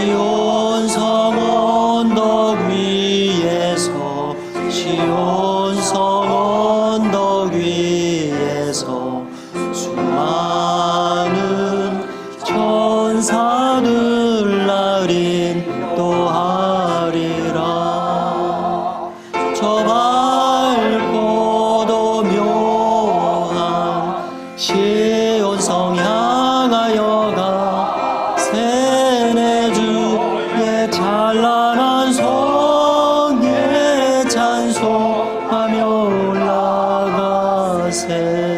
시온 성 언덕 위에서 시온 성 언덕 위에서 수많은 천사들 하며 올라가세.